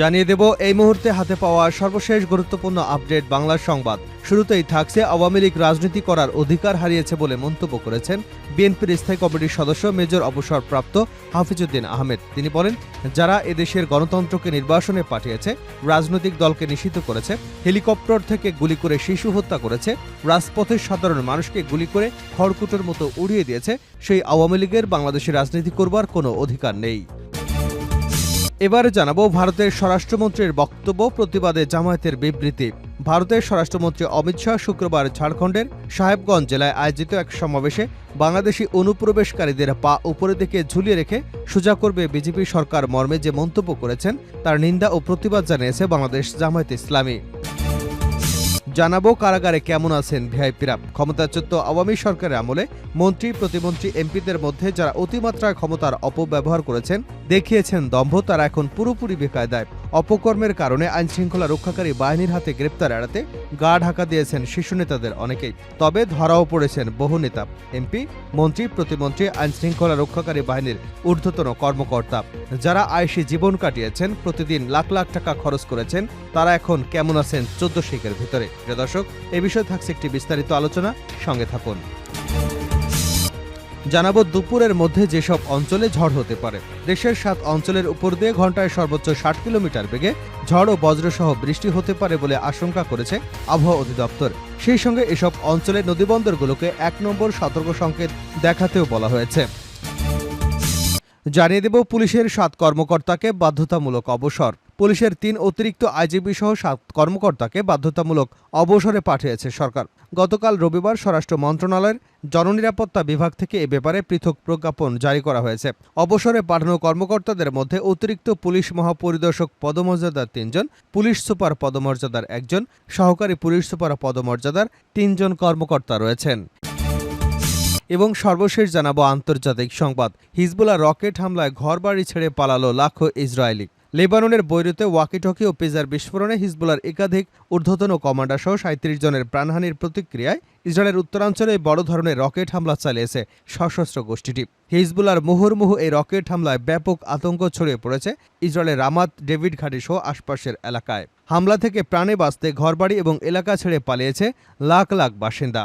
জানিয়ে দেব, এই মুহূর্তে হাতে পাওয়া সর্বশেষ গুরুত্বপূর্ণ আপডেট বাংলার সংবাদ। শুরুতেই থাকছে আওয়ামী লীগ রাজনীতি করার অধিকার হারিয়েছে বলে মন্তব্য করেছেন বিএনপির স্থায়ী কমিটির সদস্য মেজর অবসরপ্রাপ্ত হাফিজউদ্দিন আহমেদ। তিনি বলেন, যারা এদেশের গণতন্ত্রকে নির্বাসনে পাঠিয়েছে, রাজনৈতিক দলকে নিষিদ্ধ করেছে, হেলিকপ্টার থেকে গুলি করে শিশু হত্যা করেছে, রাজপথের সাধারণ মানুষকে গুলি করে খড়কুটোর মতো উড়িয়ে দিয়েছে, সেই আওয়ামী লীগের বাংলাদেশে রাজনীতি করবার কোনো অধিকার নেই। এবারে জানাব ভারতের স্বরাষ্ট্রমন্ত্রীর বক্তব্য প্রতিবাদে জামায়াতের বিবৃতি। ভারতের স্বরাষ্ট্রমন্ত্রী অমিত শাহ শুক্রবার ঝাড়খণ্ডের সাহেবগঞ্জ জেলায় আয়োজিত এক সমাবেশে বাংলাদেশি অনুপ্রবেশকারীদের পা উপরের দিকে ঝুলিয়ে রেখে সোজা করবে বিজেপি সরকার মর্মে যে মন্তব্য করেছেন, তার নিন্দা ও প্রতিবাদ জানিয়েছে বাংলাদেশ জামায়াত ইসলামী। জানাব কারাগারে কেমন আছেন ভিআইপিরা। ক্ষমতাচ্যুত আওয়ামী সরকারের আমলে মন্ত্রী, প্রতিমন্ত্রী, এমপিদের মধ্যে যারা অতিমাত্রায় ক্ষমতার অপব্যবহার করেছেন, দেখিয়েছেন দম্ভ, তারা এখন পুরোপুরি বেকায়দায়। অপকর্মের কারণে আইনশৃঙ্খলা রক্ষাকারী বাহিনীর হাতে গ্রেপ্তার এড়াতে গা ঢাকা দিয়েছেন শিশু নেতাদের অনেকেই। তবে ধরাও পড়েছেন বহু নেতা, এমপি, মন্ত্রী, প্রতিমন্ত্রী, আইনশৃঙ্খলা রক্ষাকারী বাহিনীর ঊর্ধ্বতন কর্মকর্তা। যারা আয়সী জীবন কাটিয়েছেন, প্রতিদিন লাখ লাখ টাকা খরচ করেছেন, তারা এখন কেমন আছেন চোদ্দ শিখের ভিতরে? প্রিয় দর্শক, এ বিষয়ে থাকছে একটি বিস্তারিত আলোচনা। সঙ্গে থাকুন। জানাব, দুপুরের মধ্যে যেসব অঞ্চলে ঝড় হতে পারে, দেশের সাত অঞ্চলের উপর দিয়ে ঘন্টায় সর্বোচ্চ ষাট কিলোমিটার বেগে ঝড় ও বজ্রসহ বৃষ্টি হতে পারে বলে আশঙ্কা করেছে আবহাওয়া অধিদপ্তর। সেই সঙ্গে এসব অঞ্চলের নদীবন্দরগুলোকে এক নম্বর সতর্ক সংকেত দেখাতেও বলা হয়েছে। জানিয়ে দেব পুলিশের সাত কর্মকর্তাকে বাধ্যতামূলক অবসর। পুলিশের তিন অতিরিক্ত আইজিপি সহ সাত কর্মকর্তাকে বাধ্যতামূলক অবসরে পাঠিয়েছে সরকার। গতকাল রবিবার স্বরাষ্ট্র মন্ত্রণালয়ের জননিরাপত্তা বিভাগ থেকে এ ব্যাপারে পৃথক প্রজ্ঞাপন জারি করা হয়েছে। অবসরে পাঠানো কর্মকর্তাদের মধ্যে অতিরিক্ত পুলিশ মহাপরিদর্শক পদমর্যাদার তিনজন, পুলিশ সুপার পদমর্যাদার একজন, সহকারী পুলিশ সুপার পদমর্যাদার তিনজন কর্মকর্তা রয়েছেন। এবং সর্বশেষ জানাব আন্তর্জাতিক সংবাদ। হিজবুল্লাহ রকেট হামলায় ঘরবাড়ি ছেড়ে পালালো লাখো ইসরায়েলি। লেবাননের বৈরুতে ওয়াকিটকি ও পেজার বিস্ফোরণে হিজবুলার একাধিক ঊর্ধ্বতন কমান্ডার সহ সাঁত্রিশ জনের প্রাণহানির প্রতিক্রিয়ায় ইসরায়েলের উত্তরাঞ্চলে বড় ধরনের রকেট হামলা চালিয়েছে সশস্ত্র গোষ্ঠীটি। হিজবুলার মুহুর্মুহু এই রকেট হামলায় ব্যাপক আতঙ্ক ছড়িয়ে পড়েছে ইসরায়েলের রামাত ডেভিড ঘাটি সহ আশপাশের এলাকায়। হামলা থেকে প্রাণে বাঁচতে ঘরবাড়ি এবং এলাকা ছেড়ে পালিয়েছে লাখ লাখ বাসিন্দা।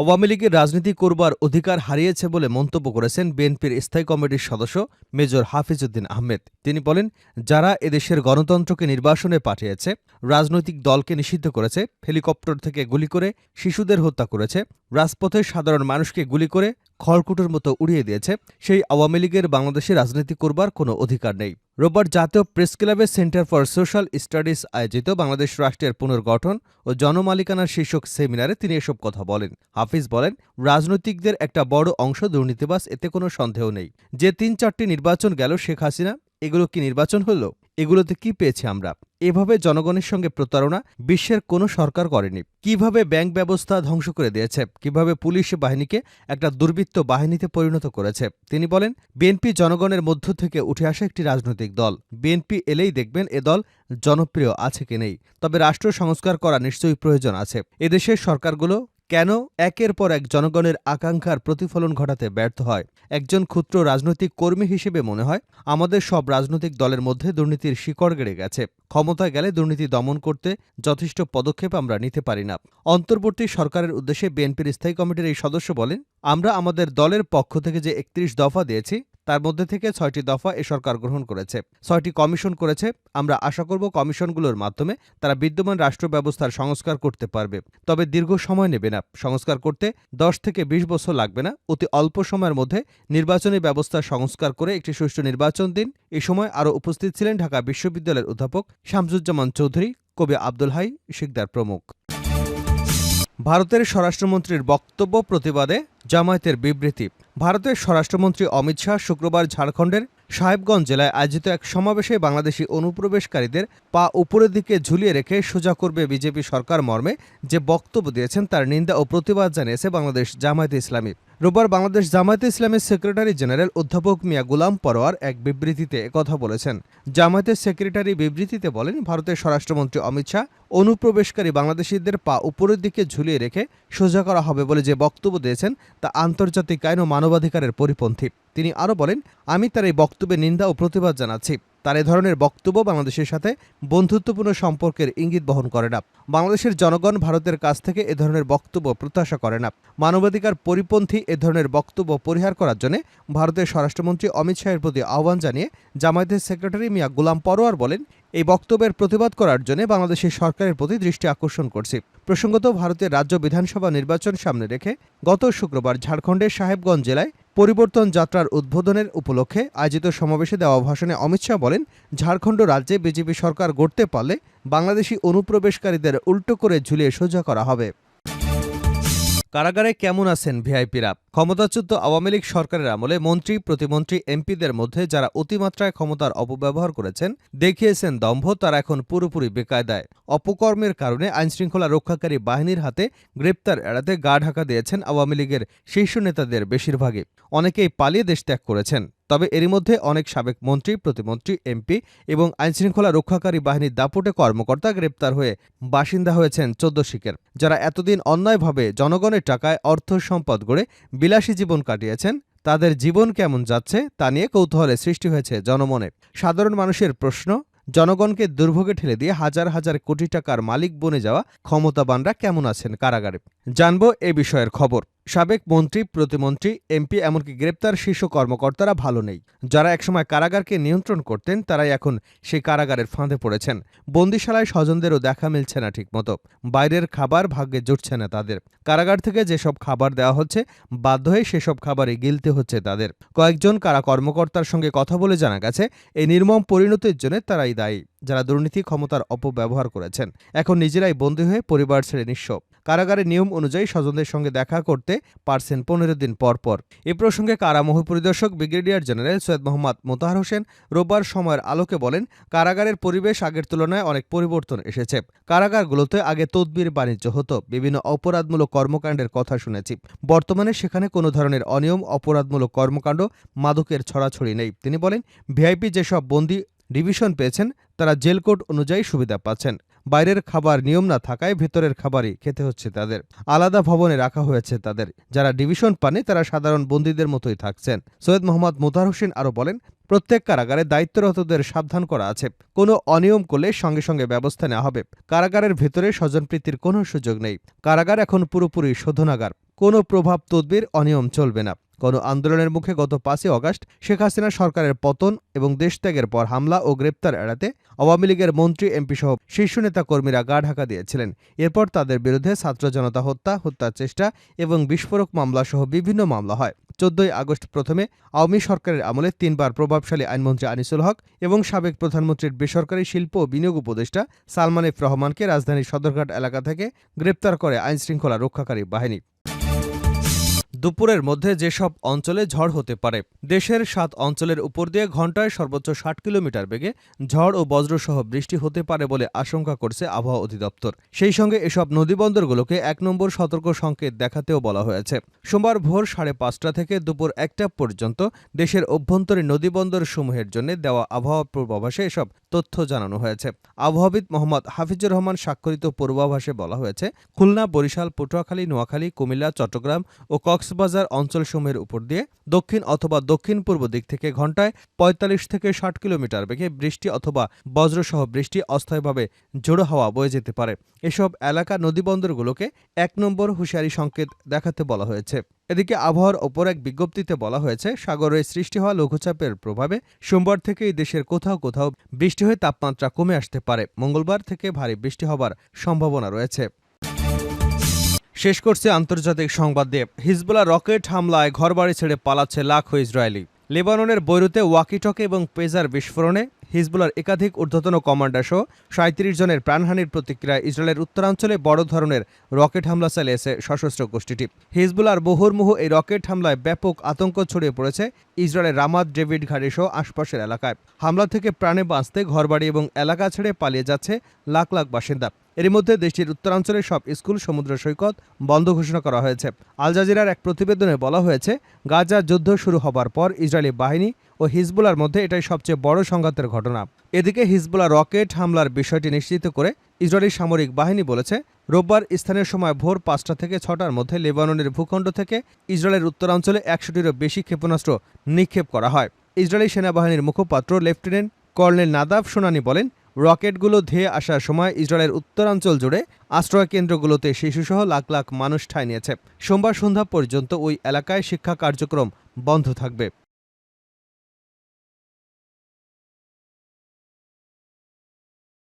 আওয়ামী লীগের রাজনীতি করবার অধিকার হারিয়েছে বলে মন্তব্য করেছেন বিএনপির স্থায়ী কমিটির সদস্য মেজর হাফিজউদ্দিন আহমেদ। তিনি বলেন, যারা এদেশের গণতন্ত্রকে নির্বাসনে পাঠিয়েছে, রাজনৈতিক দলকে নিষিদ্ধ করেছে, হেলিকপ্টার থেকে গুলি করে শিশুদের হত্যা করেছে, রাজপথে সাধারণ মানুষকে গুলি করে খড়কুটোর মতো উড়িয়ে দিয়েছে, সেই আওয়ামী লীগের বাংলাদেশে রাজনীতি করবার কোনো অধিকার নেই। রোববার জাতীয় প্রেস ক্লাবের সেন্টার ফর সোশ্যাল স্টাডিজ আয়োজিত বাংলাদেশ রাষ্ট্রের পুনর্গঠন ও জনমালিকানার শীর্ষক সেমিনারে তিনি এসব কথা বলেন। হাফিজ বলেন, রাজনৈতিকদের একটা বড় অংশ দুর্নীতিবাস এতে কোনো সন্দেহ নেই। যে তিন চারটি নির্বাচন গেল শেখ হাসিনা, এগুলো কি নির্বাচন হলো? এগুলোতে কি পেয়েছি আমরা? এভাবে জনগণের সঙ্গে প্রতারণা বিশ্বের কোনো সরকার করেনি। কীভাবে ব্যাংক ব্যবস্থা ধ্বংস করে দিয়েছে? কীভাবে পুলিশ বাহিনীকে একটা দুর্বৃত্ত বাহিনীতে পরিণত করেছে? তিনি বলেন, বিএনপি জনগণের মধ্য থেকে উঠে আসা একটি রাজনৈতিক দল। বিএনপি এলেই দেখবেন এ দল জনপ্রিয় আছে কি নেই। তবে রাষ্ট্র সংস্কার করা নিশ্চয়ই প্রয়োজন আছে। এদেশের সরকারগুলো কেন একের পর এক জনগণের আকাঙ্ক্ষার প্রতিফলন ঘটাতে ব্যর্থ হয়? একজন ক্ষুদ্র রাজনৈতিক কর্মী হিসেবে মনে হয়, আমাদের সব রাজনৈতিক দলের মধ্যে দুর্নীতির শিকড় গেড়ে গেছে। ক্ষমতায় গেলে দুর্নীতি দমন করতে যথেষ্ট পদক্ষেপ আমরা নিতে পারি না। অন্তর্বর্তী সরকারের উদ্দেশ্যে বিএনপির স্থায়ী কমিটির এই সদস্য বলেন, আমরা আমাদের দলের পক্ষ থেকে যে একত্রিশ দফা দিয়েছি তার মধ্যে থেকে ছয়টি দফা এ সরকার গ্রহণ করেছে। ছয়টি কমিশন করেছে। আমরা আশা করব কমিশনগুলোর মাধ্যমে তারা বিদ্যমান রাষ্ট্র ব্যবস্থার সংস্কার করতে পারবে। তবে দীর্ঘ সময় নেবে না। সংস্কার করতে দশ থেকে বিশ বছর লাগবে না। অতি অল্প সময়ের মধ্যে নির্বাচনী ব্যবস্থা সংস্কার করে একটি সুষ্ঠু নির্বাচন দিন। এ সময় আরও উপস্থিত ছিলেন ঢাকা বিশ্ববিদ্যালয়ের অধ্যাপক শামসুজ্জামান চৌধুরী, কবি আব্দুল হাই, শিকদার প্রমুখ। ভারতের স্বরাষ্ট্রমন্ত্রীর বক্তব্য প্রতিবাদে জামায়াতের বিবৃতি। ভারতের স্বরাষ্ট্রমন্ত্রী অমিত শাহ শুক্রবার ঝাড়খণ্ডের সাহেবগঞ্জ জেলায় আয়োজিত এক সমাবেশে বাংলাদেশি অনুপ্রবেশকারীদের পা উপরের দিকে ঝুলিয়ে রেখে সোজা করবে বিজেপি সরকার মর্মে যে বক্তব্য দিয়েছেন তার নিন্দা ও প্রতিবাদ জানিয়েছে বাংলাদেশ জামায়াতে ইসলামী। রোববার বাংলাদেশ জামায়াতে ইসলামের সেক্রেটারি জেনারেল অধ্যাপক মিয়া গুলাম পরোয়ার এক বিবৃতিতে একথা বলেছেন। জামায়াতের সেক্রেটারি বিবৃতিতে বলেন, ভারতের স্বরাষ্ট্রমন্ত্রী অমিত শাহ অনুপ্রবেশকারী বাংলাদেশিদের পা উপরের দিকে ঝুলিয়ে রেখে সোজা করা হবে বলে যে বক্তব্য দিয়েছেন তা আন্তর্জাতিক আইন ও মানবাধিকারের পরিপন্থী। তিনি আরও বলেন, আমি তার এই বক্তব্যে নিন্দা ও প্রতিবাদ জানাচ্ছি। তার এ ধরনের বক্তব্য বাংলাদেশের সাথে বন্ধুত্বপূর্ণ সম্পর্কের ইঙ্গিত বহন করে না। বাংলাদেশের জনগণ ভারতের কাছ থেকে এ ধরনের বক্তব্য প্রত্যাশা করে না। মানবাধিকার পরিপন্থী এ ধরনের বক্তব্য পরিহার করার জন্য ভারতের স্বরাষ্ট্রমন্ত্রী অমিত শাহের প্রতি আহ্বান জানিয়ে জামায়াতের সেক্রেটারি মিয়া গুলাম পরোয়ার বলেন, এই বক্তব্যের প্রতিবাদ করার জন্য বাংলাদেশের সরকারের প্রতি দৃষ্টি আকর্ষণ করছি। প্রসঙ্গত ভারতের রাজ্য বিধানসভা নির্বাচন সামনে রেখে গত শুক্রবার ঝাড়খণ্ডের সাহেবগঞ্জ জেলায় পরিবর্তন যাত্রার উদ্বোধনের উপলক্ষে আয়োজিত সমাবেশে দেওয়া ভাষণে অমিত শাহ বলেন, ঝাড়খণ্ড রাজ্যে বিজেপি সরকার গড়তে পারলে বাংলাদেশি অনুপ্রবেশকারীদের উল্টো করে ঝুলিয়ে সোজা করা হবে। কারাগারে কেমন আছেন ভিআইপিরা? ক্ষমতাচ্যুত আওয়ামী লীগ সরকারের আমলে মন্ত্রী, প্রতিমন্ত্রী, এমপিদের মধ্যে যারা অতিমাত্রায় ক্ষমতার অপব্যবহার করেছেন, দেখিয়েছেন দম্ভ তারা এখন পুরোপুরি বেকায়দায়। অপকর্মের কারণে আইনশৃঙ্খলা রক্ষাকারী বাহিনীর হাতে গ্রেপ্তার এড়াতে গা ঢাকা দিয়েছেন আওয়ামী লীগের শীর্ষ নেতাদের বেশিরভাগই। অনেকেই পালিয়ে দেশ ত্যাগ করেছেন। তবে এরই মধ্যে অনেক সাবেক মন্ত্রী, প্রতিমন্ত্রী, এমপি এবং আইনশৃঙ্খলা রক্ষাকারী বাহিনীর দাপুটে কর্মকর্তা গ্রেপ্তার হয়ে বাসিন্দা হয়েছেন চোদ্দ শিখের। যারা এতদিন অন্যায়ভাবে জনগণের টাকায় অর্থ সম্পদ গড়ে বিলাসী জীবন কাটিয়েছেন, তাদের জীবন কেমন যাচ্ছে তা নিয়ে কৌতূহলের সৃষ্টি হয়েছে জনমনে। সাধারণ মানুষের প্রশ্ন, জনগণকে দুর্ভোগে ঠেলে দিয়ে হাজার হাজার কোটি টাকার মালিক বনে যাওয়া ক্ষমতাবানরা কেমন আছেন কারাগারে? জানব এ বিষয়ের খবর। সাবেক মন্ত্রী, প্রতিমন্ত্রী, এমপি, এমনকি গ্রেপ্তার শীর্ষ কর্মকর্তারা ভালো নেই। যারা একসময় কারাগারকে নিয়ন্ত্রণ করতেন, তারাই এখন সেই কারাগারের ফাঁদে পড়েছেন। বন্দিশালায় স্বজনদেরও দেখা মিলছে না ঠিকমতো। বাইরের খাবার ভাগ্যে জুটছে না তাদের। কারাগার থেকে যেসব খাবার দেওয়া হচ্ছে, বাধ্য হয়ে সেসব খাবারে গিলতে হচ্ছে তাদের। কয়েকজন কারা কর্মকর্তার সঙ্গে কথা বলে জানা গেছে, এই নির্মম পরিণতির জন্য তারাই দায়ী, যারা দুর্নীতি ক্ষমতার অপব্যবহার করেছেন। এখন নিজেরাই বন্দী হয়ে পরিবার ছেড়ে নিঃস্ব। কারাগারের নিয়ম অনুযায়ী স্বজনদের সঙ্গে দেখা করতে পারছেন পনেরো দিন পর পর। এ প্রসঙ্গে কারা মহাপরিদর্শক ব্রিগেডিয়ার জেনারেল সৈয়দ মোহাম্মদ মোতাহার হোসেন রোববার সময়ের আলোকে বলেন, কারাগারের পরিবেশ আগের তুলনায় অনেক পরিবর্তন এসেছে। কারাগারগুলোতে আগে তদবির বাণিজ্য হতো, বিভিন্ন অপরাধমূলক কর্মকাণ্ডের কথা শুনেছি। বর্তমানে সেখানে কোনো ধরনের অনিয়ম, অপরাধমূলক কর্মকাণ্ড, মাদকের ছড়াছড়ি নেই। তিনি বলেন, ভিআইপি যেসব বন্দি ডিভিশন পেয়েছেন, তারা জেল কোড অনুযায়ী সুবিধা পাচ্ছেন। বাইরের খাবার নিয়ম না থাকায় ভেতরের খাবারই খেতে হচ্ছে তাদের। আলাদা ভবনে রাখা হয়েছে তাদের। যারা ডিভিশন পানে তারা সাধারণ বন্দীদের মতোই থাকছেন। সৈয়দ মোহাম্মদ মোতার হোসেন আরও বলেন, প্রত্যেক কারাগারে দায়িত্বরতদের সাবধান করা আছে। কোনো অনিয়ম করলে সঙ্গে সঙ্গে ব্যবস্থা নেওয়া হবে। কারাগারের ভেতরে স্বজনপ্রীতির কোনো সুযোগ নেই। কারাগার এখন পুরোপুরি শোধনাগার। কোনো প্রভাব তদবির অনিয়ম চলবে না। গণ আন্দোলনের মুখে গত পাঁচই অগাস্ট শেখ হাসিনা সরকারের পতন এবং দেশত্যাগের পর হামলা ও গ্রেপ্তার এড়াতে আওয়ামী লীগের মন্ত্রী এমপি সহ শীর্ষ নেতা কর্মীরা গা ঢাকা দিয়েছিলেন। এরপর তাদের বিরুদ্ধে ছাত্র জনতা হত্যা, হত্যার চেষ্টা এবং বিস্ফোরক মামলা সহ বিভিন্ন মামলা হয়। চোদ্দই আগস্ট প্রথমে আওয়ামী সরকারের আমলে তিনবার প্রভাবশালী আইনমন্ত্রী আনিসুল হক এবং সাবেক প্রধানমন্ত্রীর বেসরকারি শিল্প ও বিনিয়োগ উপদেষ্টা সালমান এফ রহমানকে রাজধানীর সদরঘাট এলাকা থেকে গ্রেপ্তার করে আইনশৃঙ্খলা রক্ষাকারী বাহিনী। দুপুরের মধ্যে যেসব অঞ্চলে ঝড় হতে পারে, দেশের সাত অঞ্চলের উপর দিয়ে ঘন্টায় সর্বোচ্চ ষাট কিলোমিটার বেগে ঝড় ও বজ্রসহ বৃষ্টি হতে পারে বলে আশঙ্কা করছে আবহাওয়া অধিদপ্তর। সেই সঙ্গে এসব নদীবন্দরগুলোকে এক নম্বর সতর্ক সংকেত দেখাতেও বলা হয়েছে। সোমবার ভোর সাড়ে পাঁচটা থেকে দুপুর একটা পর্যন্ত দেশের অভ্যন্তরীণ নদীবন্দর সমূহের জন্য দেওয়া আবহাওয়া পূর্বাভাসে এসব তথ্য জানানো হয়েছে। আবহাওয়াবিদ মোহাম্মদ হাফিজুর রহমান স্বাক্ষরিত পূর্বাভাসে বলা হয়েছে, খুলনা, বরিশাল, পটুয়াখালী, নোয়াখালী, কুমিল্লা, চট্টগ্রাম ও কক্সবাজার অঞ্চলসমূহের উপর দিয়ে দক্ষিণ অথবা দক্ষিণ পূর্ব দিক থেকে ঘন্টায় পঁয়তাল্লিশ থেকে ষাট কিলোমিটার বেগে বৃষ্টি অথবা বজ্রসহ বৃষ্টি অস্থায়ীভাবে জোড়ো হাওয়া বয়ে যেতে পারে। এসব এলাকা নদীবন্দরগুলোকে এক নম্বর হুঁশিয়ারি সংকেত দেখাতে বলা হয়েছে। এদিকে আবহাওয়ার ওপর এক বিজ্ঞপ্তিতে বলা হয়েছে, সাগরে সৃষ্টি হওয়া লঘুচাপের প্রভাবে সোমবার থেকেই দেশের কোথাও কোথাও বৃষ্টি হয়ে তাপমাত্রা কমে আসতে পারে। মঙ্গলবার থেকে ভারী বৃষ্টি হবার সম্ভাবনা রয়েছে। শেষ করছে আন্তর্জাতিক সংবাদ দিয়ে। হিজবুল্লাহ রকেট হামলায় ঘরবাড়ি ছেড়ে পালাচ্ছে লাখো ইসরায়েলি। লেবাননের বৈরুতে ওয়াকিটকে এবং পেজার বিস্ফোরণে হিজবুলার একাধিক ঊর্ধ্বতন কমান্ডার সহ সাঁত্রিশ জনের প্রাণহানির প্রতিক্রিয়ায় ইসরায়েলের উত্তরাঞ্চলে বড় ধরনের রকেট হামলা চালিয়েছে সশস্ত্র গোষ্ঠীটি। হিজবুলার বহুরমুহ এই রকেট হামলায় ব্যাপক আতঙ্ক ছড়িয়ে পড়েছে ইসরায়েলের রামাদ ডেভিড ঘাড়ি সহ আশপাশের এলাকায়। হামলা থেকে প্রাণে বাঁচতে ঘরবাড়ি এবং এলাকা ছেড়ে পালিয়ে যাচ্ছে লাখ লাখ বাসিন্দা। এরই মধ্যে দেশটির উত্তরাঞ্চলের সব স্কুল, সমুদ্র সৈকত বন্ধ ঘোষণা করা হয়েছে। আল জাজিরার এক প্রতিবেদনে বলা হয়েছে, গাজা যুদ্ধ শুরু হবার পর ইসরায়েলি বাহিনী ও হিজবুলার মধ্যে এটাই সবচেয়ে বড় সংঘাতের ঘটনা। এদিকে হিজবুলা রকেট হামলার বিষয়টি নিশ্চিত করে ইসরায়েলি সামরিক বাহিনী বলেছে, রোববার স্থানীয় সময় ভোর পাঁচটা থেকে ছটার মধ্যে লেবাননের ভূখণ্ড থেকে ইসরায়েলের উত্তরাঞ্চলে একশোটিরও বেশি ক্ষেপণাস্ত্র নিক্ষেপ করা হয়। ইসরায়েলি সেনাবাহিনীর মুখপাত্র লেফটেন্যান্ট কর্নেল নাদাব সোনানি বলেন রকেটগুলো ধেয়ে আসার সময় ইসরায়েলের উত্তরাঞ্চল জুড়ে আশ্রয় কেন্দ্রগুলোতে শিশুসহ লাখ লাখ মানুষ ঠাঁই নিয়েছে। সোমবার সন্ধ্যা পর্যন্ত ওই এলাকায় শিক্ষা কার্যক্রম বন্ধ থাকবে।